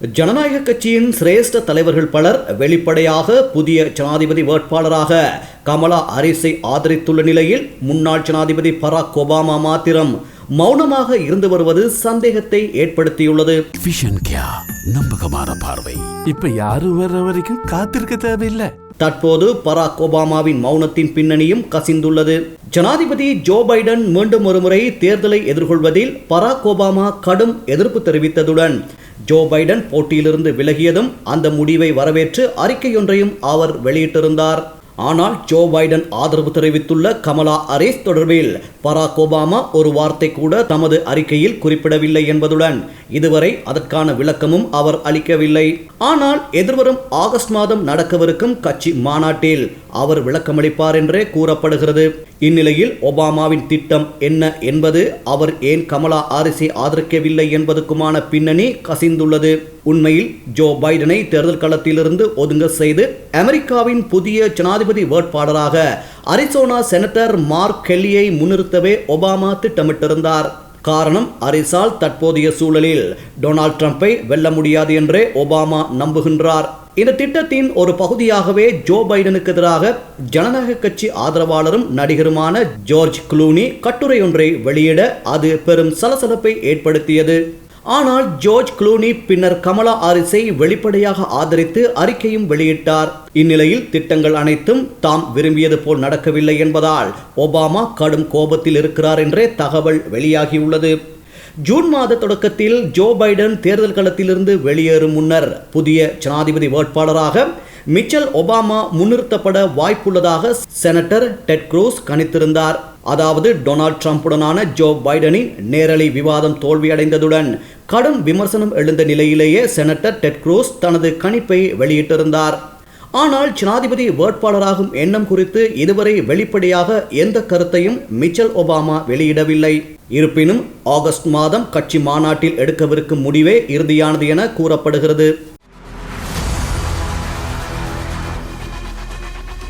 ஜனநாயக கட்சியின் சிரேஷ்ட தலைவர்கள் பலர் வெளிப்படையாக புதிய ஜனாதிபதி வேட்பாளராக கமலா ஹாரிஸை ஆதரித்துள்ள நிலையில் முன்னாள் ஜனாதிபதி பராக் ஒபாமா மாத்திரம் மௌனமாக இருந்து வருவது சந்தேகத்தை ஏற்படுத்தியுள்ளது. நம்பகமான பார்வை. இப்ப யாரும் வர்ற வரைக்கும் காத்திருக்க தேவையில்லை. தற்போது பராக் ஒபாமாவின் மௌனத்தின் பின்னணியும் கசிந்துள்ளது. ஜனாதிபதி ஜோ பைடன் மீண்டும் ஒருமுறை தேர்தலை எதிர்கொள்வதில் பராக் ஒபாமா கடும் எதிர்ப்பு தெரிவித்ததுடன் ஜோ பைடன் போட்டியிலிருந்து விலகியதும் அந்த முடிவை வரவேற்று அறிக்கையொன்றையும் அவர் வெளியிட்டிருந்தார். ஆனால் ஜோ பைடன் ஆதரவு தெரிவித்துள்ள கமலா ஹாரிஸ் தொடர்பில் பராக் ஒபாமா ஒரு வார்த்தை கூட தமது அறிக்கையில் குறிப்பிடவில்லை என்பதுடன் இதுவரை அதற்கான விளக்கமும் அவர் அளிக்கவில்லை. ஆனால் எதிர்வரும் ஆகஸ்ட் மாதம் நடக்கவிருக்கும் கட்சி மாநாட்டில் அவர் விளக்கமளிப்பார் என்றே கூறப்படுகிறது. இந்நிலையில் ஒபாமாவின் திட்டம் என்ன என்பது அவர் ஏன் கமலா ஹாரிஸை ஆதரிக்கவில்லை என்பதுக்குமான பின்னணி கசிந்துள்ளது. உண்மையில் ஜோ பைடனை தேர்தல் களத்திலிருந்து ஒதுங்க செய்து அமெரிக்காவின் புதிய ஜனாதிபதி வேட்பாளராக அரிசோனா செனட்டர் மார்க் கெல்லியை முன்னிறுத்தவே ஒபாமா திட்டமிட்டிருந்தார். காரணம் அரிசால் தற்போதைய சூழலில். டொனால்ட் ட்ரம்ப்பை வெல்ல முடியாது என்றே ஒபாமா நம்புகின்றார். இந்த திட்டத்தின் ஒரு பகுதியாகவே ஜோ பைடனுக்கு எதிராக ஜனநாயக கட்சி ஆதரவாளரும் நடிகருமான ஜார்ஜ் குளூனி கட்டுரை ஒன்றை வெளியிட அது பெரும் சலசலப்பை ஏற்படுத்தியது. ஆனால் ஜோர்ஜ் குளூனி பின்னர் கமலா ஹாரிஸை வெளிப்படையாக ஆதரித்து அறிக்கையும் வெளியிட்டார். இந்நிலையில் திட்டங்கள் அனைத்தும் தாம் விரும்பியது போல் நடக்கவில்லை என்பதால் ஒபாமா கடும் கோபத்தில் இருக்கிறார் என்றே தகவல் வெளியாகியுள்ளது. ஜூன் மாத தொடக்கத்தில் ஜோ பைடன் தேர்தல் களத்திலிருந்து வெளியேறும் முன்னர் புதிய ஜனாதிபதி வேட்பாளராக மிச்சல் ஒபாமா முன்னிறுத்தப்பட வாய்ப்புள்ளதாக செனட்டர் டெட் க்ரூஸ் கணித்திருந்தார். அதாவது டொனால்ட் ட்ரம்புடனான ஜோ பைடனின் நேரலை விவாதம் தோல்வியடைந்ததுடன் கடும் விமர்சனம் எழுந்த நிலையிலேயே செனட்டர் டெட் குரூஸ் தனது கணிப்பை வெளியிட்டிருந்தார். ஆனால் ஜனாதிபதி வேட்பாளராகும் எண்ணம் குறித்து இதுவரை வெளிப்படையாக எந்த கருத்தையும் மிச்சல் ஒபாமா வெளியிடவில்லை. இருப்பினும் ஆகஸ்ட் மாதம் கட்சி மாநாட்டில் எடுக்கவிருக்கும் முடிவே இறுதியானது என கூறப்படுகிறது.